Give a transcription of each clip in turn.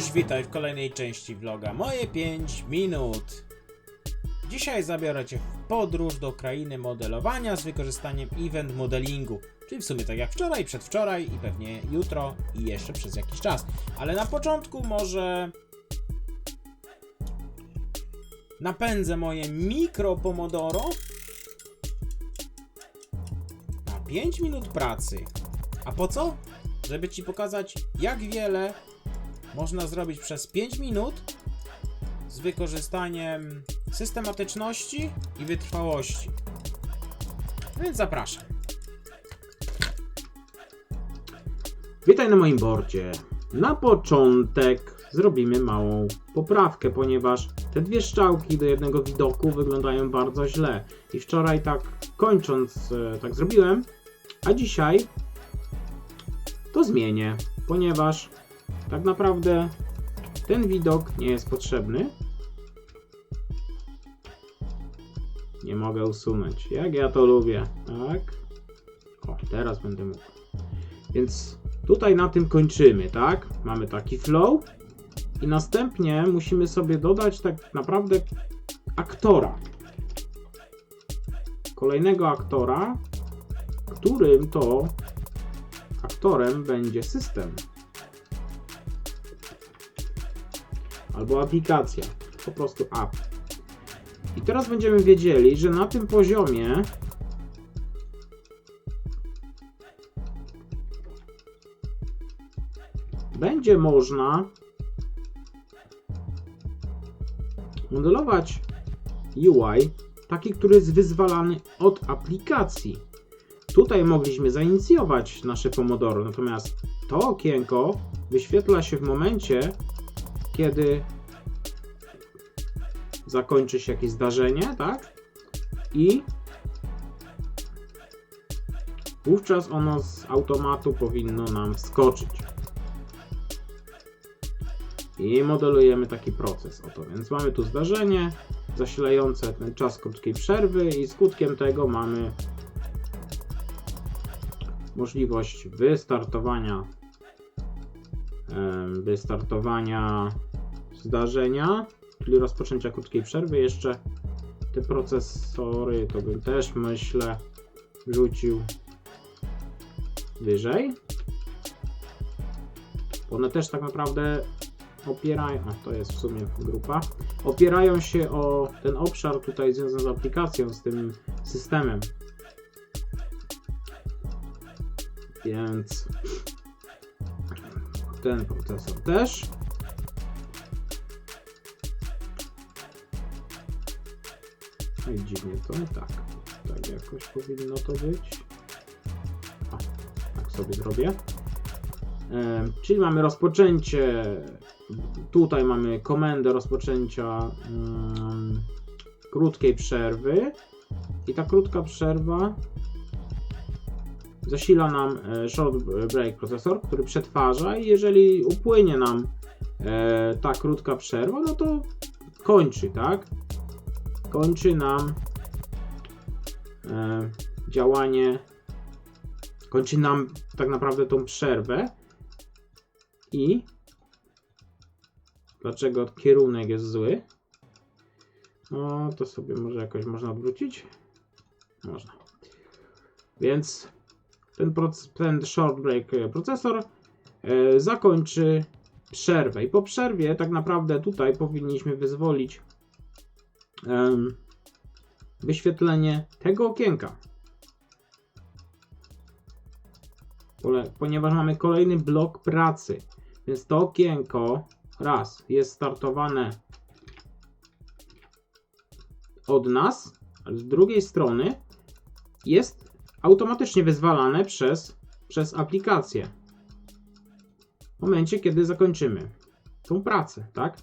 Cześć, witaj w kolejnej części vloga Moje 5 minut. Dzisiaj zabiorę Cię w podróż do krainy modelowania z wykorzystaniem event modelingu. Czyli w sumie tak jak wczoraj, przedwczoraj i pewnie jutro i jeszcze przez jakiś czas. Ale na początku może napędzę moje mikro pomodoro na 5 minut pracy. A po co? Żeby Ci pokazać jak wiele można zrobić przez 5 minut z wykorzystaniem systematyczności i wytrwałości. Więc zapraszam. Witaj na moim bordzie. Na początek zrobimy małą poprawkę, ponieważ te dwie szczałki do jednego widoku wyglądają bardzo źle. I wczoraj tak kończąc, e, tak zrobiłem, a dzisiaj to zmienię, ponieważ tak naprawdę ten widok nie jest potrzebny. Nie mogę usunąć. Jak ja to lubię. Tak. O, teraz będę mógł. Więc tutaj na tym kończymy, tak? Mamy taki flow. I następnie musimy sobie dodać tak naprawdę aktora. Kolejnego aktora, którym to aktorem będzie system. Albo aplikacja. Po prostu app. I teraz będziemy wiedzieli, że na tym poziomie będzie można modelować UI taki, który jest wyzwalany od aplikacji. Tutaj mogliśmy zainicjować nasze Pomodoro, natomiast to okienko wyświetla się w momencie, kiedy zakończy się jakieś zdarzenie, tak? I wówczas ono z automatu powinno nam wskoczyć. I modelujemy taki proces. Oto, więc mamy tu zdarzenie zasilające ten czas krótkiej przerwy i skutkiem tego mamy możliwość wystartowania wystartowania zdarzenia, czyli rozpoczęcia krótkiej przerwy. Jeszcze te procesory to bym też myślę rzucił wyżej. One też tak naprawdę opierają, a to jest w sumie grupa, opierają się o ten obszar tutaj związany z aplikacją, z tym systemem. Więc ten procesor też. I dziwnie to, tak. Tak jakoś powinno to być. O, tak sobie zrobię. E, czyli mamy rozpoczęcie. Tutaj mamy komendę rozpoczęcia mm, krótkiej przerwy. I ta krótka przerwa zasila nam e, short break procesor, który przetwarza i jeżeli upłynie nam e, ta krótka przerwa, no to kończy, tak? Kończy nam e, działanie, kończy nam tak naprawdę tą przerwę i dlaczego kierunek jest zły? No to sobie może jakoś można odwrócić? Można. Więc ten, ten short break e, procesor e, zakończy przerwę. I po przerwie tak naprawdę tutaj powinniśmy wyzwolić wyświetlenie tego okienka. Ponieważ mamy kolejny blok pracy. Więc to okienko raz jest startowane od nas, z drugiej strony jest automatycznie wyzwalane przez, przez aplikację. W momencie, kiedy zakończymy tą pracę, tak?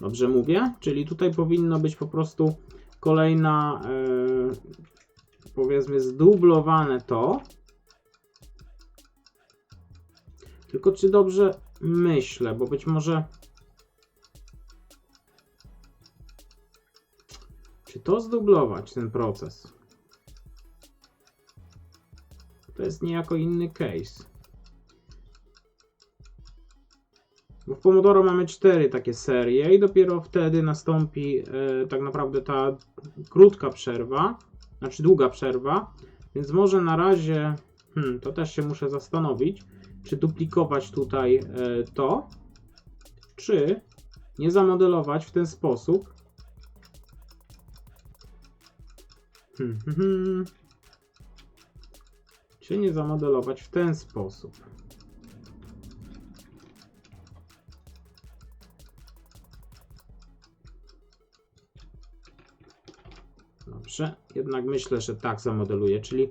Dobrze mówię? Czyli tutaj powinno być po prostu kolejna, e, powiedzmy, zdublowane to. Tylko czy dobrze myślę, bo być może. Czy to zdublować, ten proces? To jest niejako inny case. W Pomodoro mamy cztery takie serie i dopiero wtedy nastąpi e, tak naprawdę ta krótka przerwa, znaczy długa przerwa, więc może na razie, hmm, to też się muszę zastanowić, czy duplikować tutaj e, to, czy nie zamodelować w ten sposób. Hmm, hmm, hmm. Czy nie zamodelować w ten sposób. Dobrze, jednak myślę, że tak zamodeluję, czyli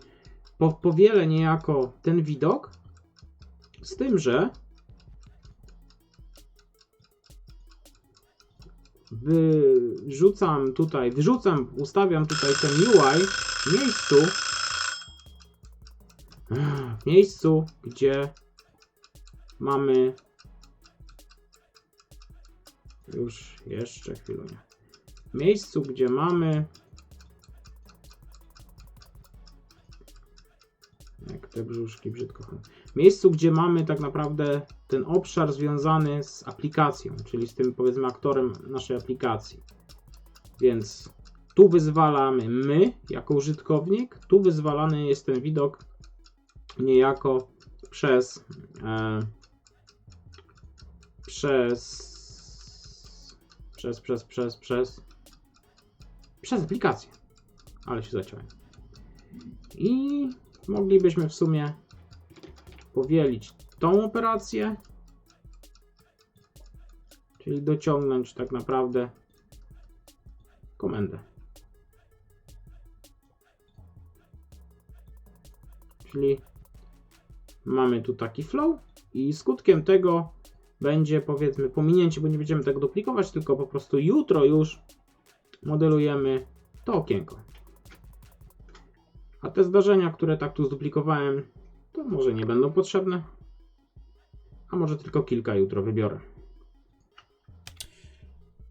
po, powielę niejako ten widok, z tym, że wyrzucam tutaj, wyrzucam, ustawiam tutaj ten UI w miejscu, w miejscu, gdzie mamy już jeszcze chwilę. W miejscu, gdzie mamy te brzuszki brzydko miejscu, gdzie mamy tak naprawdę ten obszar związany z aplikacją, czyli z tym powiedzmy aktorem naszej aplikacji. Więc tu wyzwalamy my jako użytkownik, tu wyzwalany jest ten widok niejako przez e, przez przez, przez, przez, przez przez aplikację. Ale się zaciąłem. I moglibyśmy w sumie powielić tą operację, czyli dociągnąć tak naprawdę komendę. Czyli mamy tu taki flow i skutkiem tego będzie powiedzmy pominięcie, bo nie będziemy tego duplikować, tylko po prostu jutro już modelujemy to okienko. A te zdarzenia, które tak tu zduplikowałem, to może nie będą potrzebne. A może tylko kilka jutro wybiorę.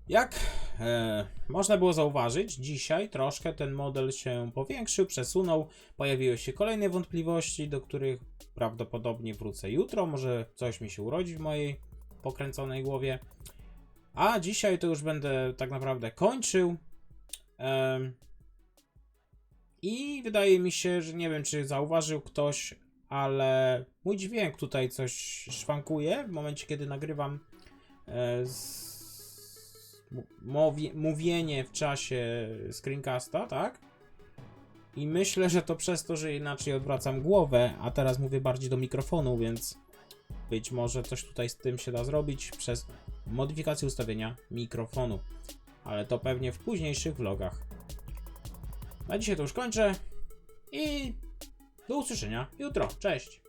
Jak e, można było zauważyć, dzisiaj troszkę ten model się powiększył, przesunął, pojawiły się kolejne wątpliwości, do których prawdopodobnie wrócę jutro. Może coś mi się urodzi w mojej pokręconej głowie. A dzisiaj to już będę tak naprawdę kończył. Em, I wydaje mi się, że nie wiem, czy zauważył ktoś, ale mój dźwięk tutaj coś szwankuje w momencie, kiedy nagrywam e, z mówienie w czasie screencasta, tak? I myślę, że to przez to, że inaczej odwracam głowę, a teraz mówię bardziej do mikrofonu, więc być może coś tutaj z tym się da zrobić przez modyfikację ustawienia mikrofonu. Ale to pewnie w późniejszych vlogach. Na dzisiaj to już kończę i do usłyszenia jutro. Cześć!